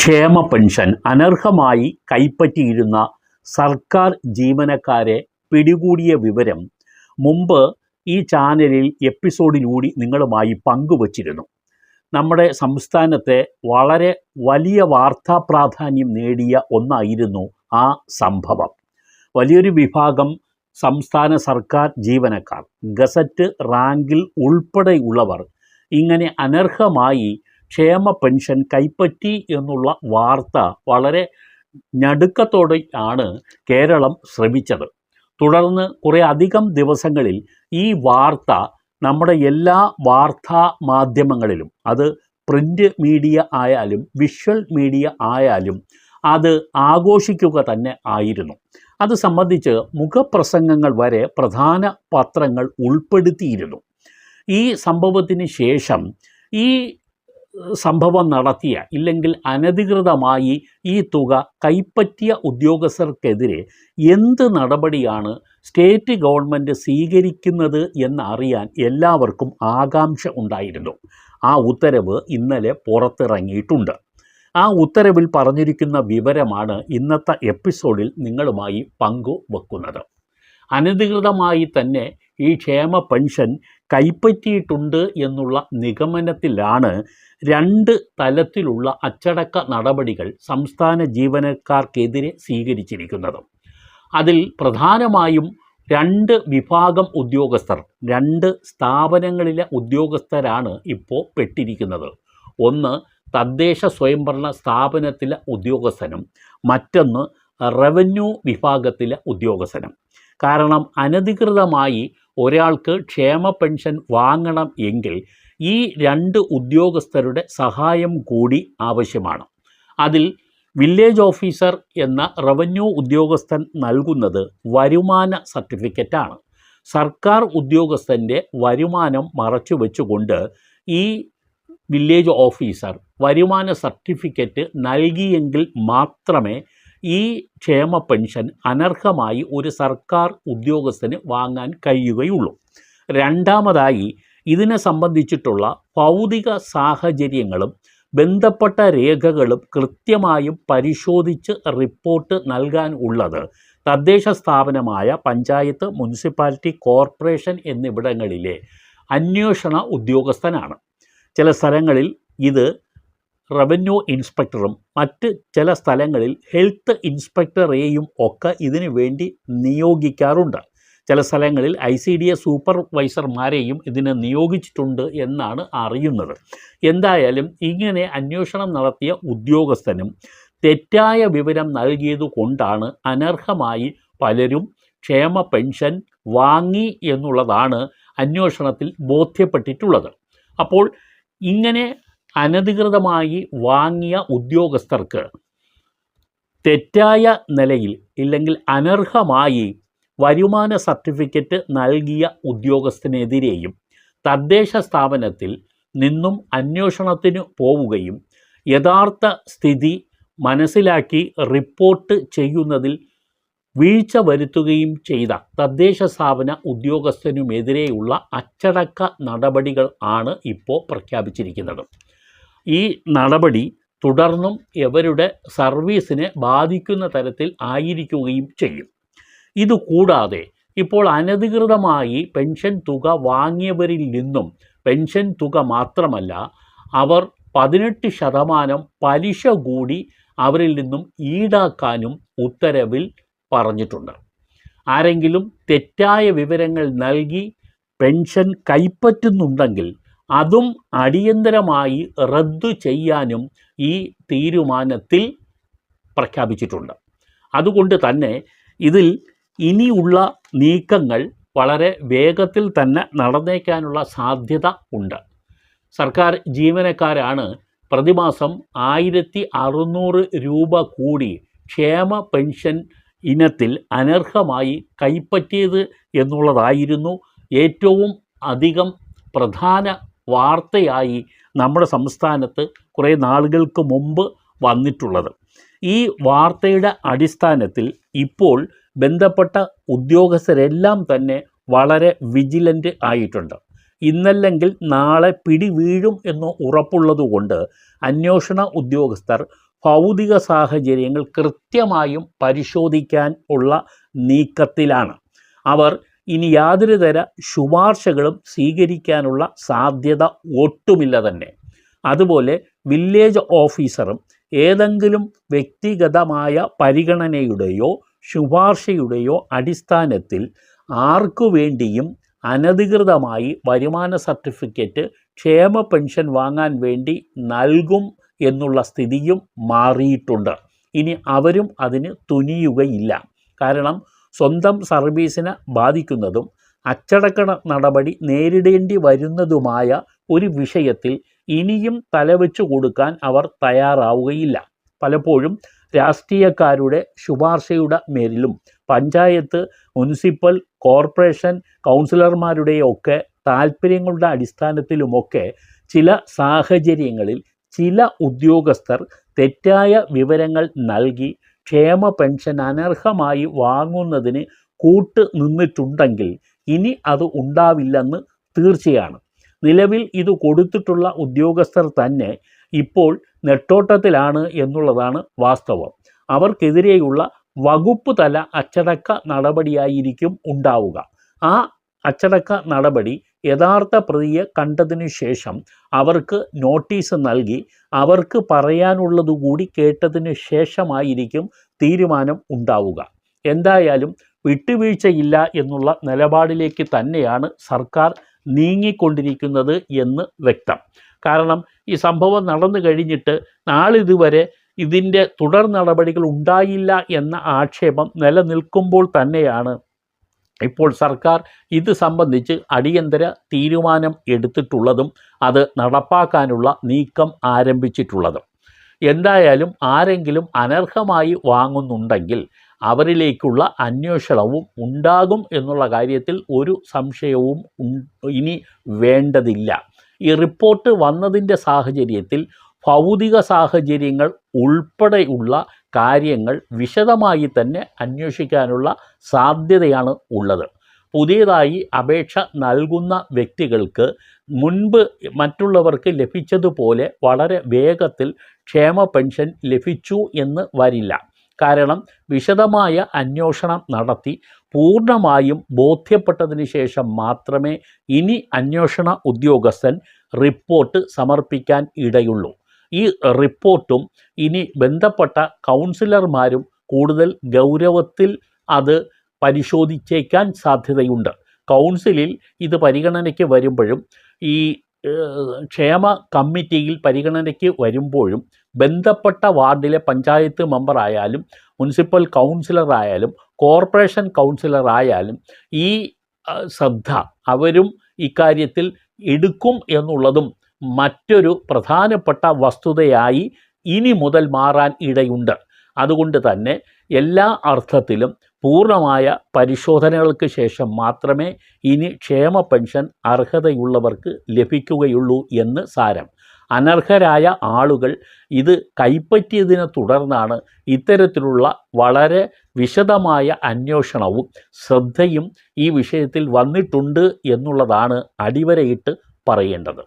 ക്ഷേമ പെൻഷൻ അനർഹമായി കൈപ്പറ്റിയിരുന്ന സർക്കാർ ജീവനക്കാരെ പിടികൂടിയ വിവരം മുമ്പ് ഈ ചാനലിൽ എപ്പിസോഡിലൂടെ നിങ്ങളുമായി പങ്കുവച്ചിരുന്നു. നമ്മുടെ സംസ്ഥാനത്തെ വളരെ വലിയ വാർത്താ പ്രാധാന്യം നേടിയ ഒന്നായിരുന്നു ആ സംഭവം. വലിയൊരു വിഭാഗം സംസ്ഥാന സർക്കാർ ജീവനക്കാർ ഗസറ്റ് റാങ്കിൽ ഉൾപ്പെടെയുള്ളവർ ഇങ്ങനെ അനർഹമായി ക്ഷേമ പെൻഷൻ കൈപ്പറ്റി എന്നുള്ള വാർത്ത വളരെ ഞടുക്കത്തോടെ ആണ് കേരളം ശ്രമിച്ചത്. തുടർന്ന് കുറേ അധികം ദിവസങ്ങളിൽ ഈ വാർത്ത നമ്മുടെ എല്ലാ വാർത്താ മാധ്യമങ്ങളിലും അത് പ്രിന്റ് മീഡിയ ആയാലും വിഷ്വൽ മീഡിയ ആയാലും അത് ആഘോഷിക്കുക തന്നെ ആയിരുന്നു. അത് സംബന്ധിച്ച് മുഖപ്രസംഗങ്ങൾ വരെ പ്രധാന പത്രങ്ങൾ ഉൾപ്പെടുത്തിയിരുന്നു. ഈ സംഭവത്തിന് ശേഷം ഈ സംഭവം നടത്തിയ ഇല്ലെങ്കിൽ അനധികൃതമായി ഈ തുക കൈപ്പറ്റിയ ഉദ്യോഗസ്ഥർക്കെതിരെ എന്ത് നടപടിയാണ് സ്റ്റേറ്റ് ഗവൺമെന്റ് സ്വീകരിക്കുന്നത് എന്നറിയാൻ എല്ലാവർക്കും ആകാംക്ഷ ഉണ്ടായിരുന്നു. ആ ഉത്തരവ് ഇന്നലെ പുറത്തിറങ്ങിയിട്ടുണ്ട്. ആ ഉത്തരവിൽ പറഞ്ഞിരിക്കുന്ന വിവരമാണ് ഇന്നത്തെ എപ്പിസോഡിൽ നിങ്ങളുമായി പങ്കുവെക്കുന്നത്. അനധികൃതമായി തന്നെ ഈ ക്ഷേമ പെൻഷൻ കൈപ്പറ്റിയിട്ടുണ്ട് എന്നുള്ള നിഗമനത്തിലാണ് രണ്ട് തലത്തിലുള്ള അച്ചടക്ക നടപടികൾ സംസ്ഥാന ജീവനക്കാർക്കെതിരെ സ്വീകരിച്ചിരിക്കുന്നത്. അതിൽ പ്രധാനമായും രണ്ട് വിഭാഗം ഉദ്യോഗസ്ഥർ രണ്ട് സ്ഥാപനങ്ങളിലെ ഉദ്യോഗസ്ഥരാണ് ഇപ്പോൾ പെട്ടിരിക്കുന്നത്. ഒന്ന് തദ്ദേശ സ്വയംഭരണ സ്ഥാപനത്തിലെ ഉദ്യോഗസ്ഥനും മറ്റൊന്ന് റവന്യൂ വിഭാഗത്തിലെ ഉദ്യോഗസ്ഥനും. കാരണം അനധികൃതമായി ഒരാൾക്ക് ക്ഷേമ പെൻഷൻ വാങ്ങണം എങ്കിൽ ഈ രണ്ട് ഉദ്യോഗസ്ഥരുടെ സഹായം കൂടി ആവശ്യമാണ്. അതിൽ വില്ലേജ് ഓഫീസർ എന്ന റവന്യൂ ഉദ്യോഗസ്ഥൻ നൽകുന്നത് വരുമാന സർട്ടിഫിക്കറ്റാണ്. സർക്കാർ ഉദ്യോഗസ്ഥന്റെ വരുമാനം മറച്ചു വെച്ചുകൊണ്ട് ഈ വില്ലേജ് ഓഫീസർ വരുമാന സർട്ടിഫിക്കറ്റ് നൽകിയെങ്കിൽ മാത്രമേ ഈ ക്ഷേമ പെൻഷൻ അനർഹമായി ഒരു സർക്കാർ ഉദ്യോഗസ്ഥന് വാങ്ങാൻ കഴിയുകയുള്ളൂ. രണ്ടാമതായി ഇതിനെ സംബന്ധിച്ചിട്ടുള്ള ഭൗതിക സാഹചര്യങ്ങളും ബന്ധപ്പെട്ട രേഖകളും കൃത്യമായും പരിശോധിച്ച് റിപ്പോർട്ട് നൽകാൻ ഉള്ളത് തദ്ദേശ സ്ഥാപനമായ പഞ്ചായത്ത് മുനിസിപ്പാലിറ്റി കോർപ്പറേഷൻ എന്നിവിടങ്ങളിലെ അന്വേഷണ ഉദ്യോഗസ്ഥനാണ്. ചില സ്ഥലങ്ങളിൽ ഇത് റവന്യൂ ഇൻസ്പെക്ടറും മറ്റ് ചില സ്ഥലങ്ങളിൽ ഹെൽത്ത് ഇൻസ്പെക്ടറെയും ഒക്കെ ഇതിനു വേണ്ടി നിയോഗിക്കാറുണ്ട്. ചില സ്ഥലങ്ങളിൽ ഐ സി ഡി എസ് സൂപ്പർവൈസർമാരെയും ഇതിന് നിയോഗിച്ചിട്ടുണ്ട് എന്നാണ് അറിയുന്നത്. എന്തായാലും ഇങ്ങനെ അന്വേഷണം നടത്തിയ ഉദ്യോഗസ്ഥനും തെറ്റായ വിവരം നൽകിയത് കൊണ്ടാണ് അനർഹമായി പലരും ക്ഷേമ പെൻഷൻ വാങ്ങി എന്നുള്ളതാണ് അന്വേഷണത്തിൽ ബോധ്യപ്പെട്ടിട്ടുള്ളത്. അപ്പോൾ ഇങ്ങനെ അനധികൃതമായി വാങ്ങിയ ഉദ്യോഗസ്ഥർക്ക് തെറ്റായ നിലയിൽ ഇല്ലെങ്കിൽ അനർഹമായി വരുമാന സർട്ടിഫിക്കറ്റ് നൽകിയ ഉദ്യോഗസ്ഥനെതിരെയും തദ്ദേശ സ്ഥാപനത്തിൽ നിന്നും അന്വേഷണത്തിന് പോവുകയും യഥാർത്ഥ സ്ഥിതി മനസ്സിലാക്കി റിപ്പോർട്ട് ചെയ്യുന്നതിൽ വീഴ്ച വരുത്തുകയും ചെയ്ത തദ്ദേശ സ്ഥാപന ഉദ്യോഗസ്ഥനുമെതിരെയുള്ള അച്ചടക്ക നടപടികൾ ആണ് ഇപ്പോൾ പ്രഖ്യാപിച്ചിരിക്കുന്നത്. ഈ നടപടി തുടർന്നും ഇവരുടെ സർവീസിനെ ബാധിക്കുന്ന തരത്തിൽ ആയിരിക്കുകയും ചെയ്യും. ഇതുകൂടാതെ ഇപ്പോൾ അനധികൃതമായി പെൻഷൻ തുക വാങ്ങിയവരിൽ നിന്നും പെൻഷൻ തുക മാത്രമല്ല അവർ പതിനെട്ട് ശതമാനം പലിശ കൂടി അവരിൽ നിന്നും ഈടാക്കാനും ഉത്തരവിൽ പറഞ്ഞിട്ടുണ്ട്. ആരെങ്കിലും തെറ്റായ വിവരങ്ങൾ നൽകി പെൻഷൻ കൈപ്പറ്റുന്നുണ്ടെങ്കിൽ അതും അടിയന്തരമായി റദ്ദു ചെയ്യാനും ഈ തീരുമാനത്തിൽ പ്രഖ്യാപിച്ചിട്ടുണ്ട്. അതുകൊണ്ട് തന്നെ ഇതിൽ ഇനിയുള്ള നീക്കങ്ങൾ വളരെ വേഗത്തിൽ തന്നെ നടന്നേക്കാനുള്ള സാധ്യത ഉണ്ട്. സർക്കാർ ജീവനക്കാരാണ് പ്രതിമാസം ആയിരത്തി അറുന്നൂറ് രൂപ കൂടി ക്ഷേമ പെൻഷൻ ഇനത്തിൽ അനർഹമായി കൈപ്പറ്റിയത് എന്നുള്ളതായിരുന്നു ഏറ്റവും അധികം പ്രധാന വാർത്തയായി നമ്മുടെ സംസ്ഥാനത്ത് കുറേ നാളുകൾക്ക് മുമ്പ് വന്നിട്ടുള്ളത്. ഈ വാർത്തയുടെ അടിസ്ഥാനത്തിൽ ഇപ്പോൾ ബന്ധപ്പെട്ട ഉദ്യോഗസ്ഥരെല്ലാം തന്നെ വളരെ വിജിലന്റ് ആയിട്ടുണ്ട്. ഇന്നല്ലെങ്കിൽ നാളെ പിടി വീഴും എന്ന് ഉറപ്പുള്ളതുകൊണ്ട് അന്വേഷണ ഉദ്യോഗസ്ഥർ ഭൗതിക സാഹചര്യങ്ങൾ കൃത്യമായും പരിശോധിക്കാൻ ഉള്ള നീക്കത്തിലാണ്. അവർ ഇനി യാതൊരു തര ശുപാർശകളും സ്വീകരിക്കാനുള്ള സാധ്യത ഒട്ടുമില്ല തന്നെ. അതുപോലെ വില്ലേജ് ഓഫീസറും ഏതെങ്കിലും വ്യക്തിഗതമായ പരിഗണനയുടെയോ ശുപാർശയുടെയോ അടിസ്ഥാനത്തിൽ ആർക്കു വേണ്ടിയും അനധികൃതമായി വരുമാന സർട്ടിഫിക്കറ്റ് ക്ഷേമ പെൻഷൻ വാങ്ങാൻ വേണ്ടി നൽകും എന്നുള്ള സ്ഥിതിയും മാറിയിട്ടുണ്ട്. ഇനി അവരും അതിന് തുനിയുകയില്ല. കാരണം സ്വന്തം സർവീസിനെ ബാധിക്കുന്നതും അച്ചടക്ക നടപടി നേരിടേണ്ടി വരുന്നതുമായ ഒരു വിഷയത്തിൽ ഇനിയും തലവെച്ചു കൊടുക്കാൻ അവർ തയ്യാറാവുകയില്ല. പലപ്പോഴും രാഷ്ട്രീയക്കാരുടെ ശുപാർശയുടെ മേലിലും പഞ്ചായത്ത് മുനിസിപ്പൽ കോർപ്പറേഷൻ കൗൺസിലർമാരുടെയൊക്കെ താല്പര്യങ്ങളുടെ അടിസ്ഥാനത്തിലുമൊക്കെ ചില സാഹചര്യങ്ങളിൽ ചില ഉദ്യോഗസ്ഥർ തെറ്റായ വിവരങ്ങൾ നൽകി ക്ഷേമ പെൻഷൻ അനർഹമായി വാങ്ങുന്നതിന് കൂട്ട് നിന്നിട്ടുണ്ടെങ്കിൽ ഇനി അത് ഉണ്ടാവില്ലെന്ന് തീർച്ചയാണ്. നിലവിൽ ഇത് കൊടുത്തിട്ടുള്ള ഉദ്യോഗസ്ഥർ തന്നെ ഇപ്പോൾ നെട്ടോട്ടത്തിലാണ് എന്നുള്ളതാണ് വാസ്തവം. അവർക്കെതിരെയുള്ള വകുപ്പ് തല അച്ചടക്ക നടപടിയായിരിക്കും ഉണ്ടാവുക. ആ അച്ചടക്ക നടപടി യഥാർത്ഥ പ്രതിയെ കണ്ടതിനു ശേഷം അവർക്ക് നോട്ടീസ് നൽകി അവർക്ക് പറയാനുള്ളതുകൂടി കേട്ടതിന് ശേഷമായിരിക്കും തീരുമാനം ഉണ്ടാവുക. എന്തായാലും വിട്ടുവീഴ്ചയില്ല എന്നുള്ള നിലപാടിലേക്ക് തന്നെയാണ് സർക്കാർ നീങ്ങിക്കൊണ്ടിരിക്കുന്നത് എന്ന് വ്യക്തം. കാരണം ഈ സംഭവം നടന്നു കഴിഞ്ഞിട്ട് നാളിതുവരെ ഇതിന്റെ തുടർ നടപടികൾ ഉണ്ടായില്ല എന്ന ആക്ഷേപം നിലനിൽക്കുമ്പോൾ തന്നെയാണ് ഇപ്പോൾ സർക്കാർ ഇത് സംബന്ധിച്ച് അടിയന്തര തീരുമാനം എടുത്തിട്ടുള്ളതും അത് നടപ്പാക്കാനുള്ള നീക്കം ആരംഭിച്ചിട്ടുള്ളതും. എന്തായാലും ആരെങ്കിലും അനർഹമായി വാങ്ങുന്നുണ്ടെങ്കിൽ അവരിലേക്കുള്ള അന്വേഷണവും ഉണ്ടാകും എന്നുള്ള കാര്യത്തിൽ ഒരു സംശയവും ഇനി വേണ്ടതില്ല. ഈ റിപ്പോർട്ട് വന്നതിന്റെ സാഹചര്യത്തിൽ ഭൗതിക സാഹചര്യങ്ങൾ ഉൾപ്പെടെയുള്ള കാര്യങ്ങൾ വിശദമായി തന്നെ അന്വേഷിക്കാനുള്ള സാധ്യതയാണ് ഉള്ളത്. പുതിയതായി അപേക്ഷ നൽകുന്ന വ്യക്തികൾക്ക് മുൻപ് മറ്റുള്ളവർക്ക് ലഭിച്ചതുപോലെ വളരെ വേഗത്തിൽ ക്ഷേമ പെൻഷൻ ലഭിച്ചു എന്ന് വരില്ല. കാരണം വിശദമായ അന്വേഷണം നടത്തി പൂർണമായും ബോധ്യപ്പെട്ടതിന് ശേഷം മാത്രമേ ഇനി അന്വേഷണ ഉദ്യോഗസ്ഥൻ റിപ്പോർട്ട് സമർപ്പിക്കാൻ ഇടയുള്ളൂ. ഈ റിപ്പോർട്ടും ഇനി ബന്ധപ്പെട്ട കൗൺസിലർമാരും കൂടുതൽ ഗൗരവത്തിൽ അത് പരിശോധിച്ചേക്കാൻ സാധ്യതയുണ്ട്. കൗൺസിലിൽ ഇത് പരിഗണനയ്ക്ക് വരുമ്പോഴും ഈ ക്ഷേമ കമ്മിറ്റിയിൽ പരിഗണനയ്ക്ക് വരുമ്പോഴും ബന്ധപ്പെട്ട വാർഡിലെ പഞ്ചായത്ത് മെമ്പറായാലും മുനിസിപ്പൽ കൗൺസിലറായാലും കോർപ്പറേഷൻ കൗൺസിലറായാലും ഈ ശ്രദ്ധ അവരും ഇക്കാര്യത്തിൽ എടുക്കും എന്നുള്ളതും മറ്റൊരു പ്രധാനപ്പെട്ട വസ്തുതയായി ഇനി മുതൽ മാറാൻ ഇടയുണ്ട്. അതുകൊണ്ട് തന്നെ എല്ലാ അർത്ഥത്തിലും പൂർണമായ പരിശോധനകൾക്ക് ശേഷം മാത്രമേ ഇനി ക്ഷേമ പെൻഷൻ അർഹതയുള്ളവർക്ക് ലഭിക്കുകയുള്ളൂ എന്ന് സാരം. അനർഹരായ ആളുകൾ ഇത് കൈപ്പറ്റിയതിനെ തുടർന്നാണ് ഇത്തരത്തിലുള്ള വളരെ വിശദമായ അന്വേഷണവും ശ്രദ്ധയും ഈ വിഷയത്തിൽ വന്നിട്ടുണ്ട് എന്നുള്ളതാണ് അടിവരയിട്ട് പറയേണ്ടത്.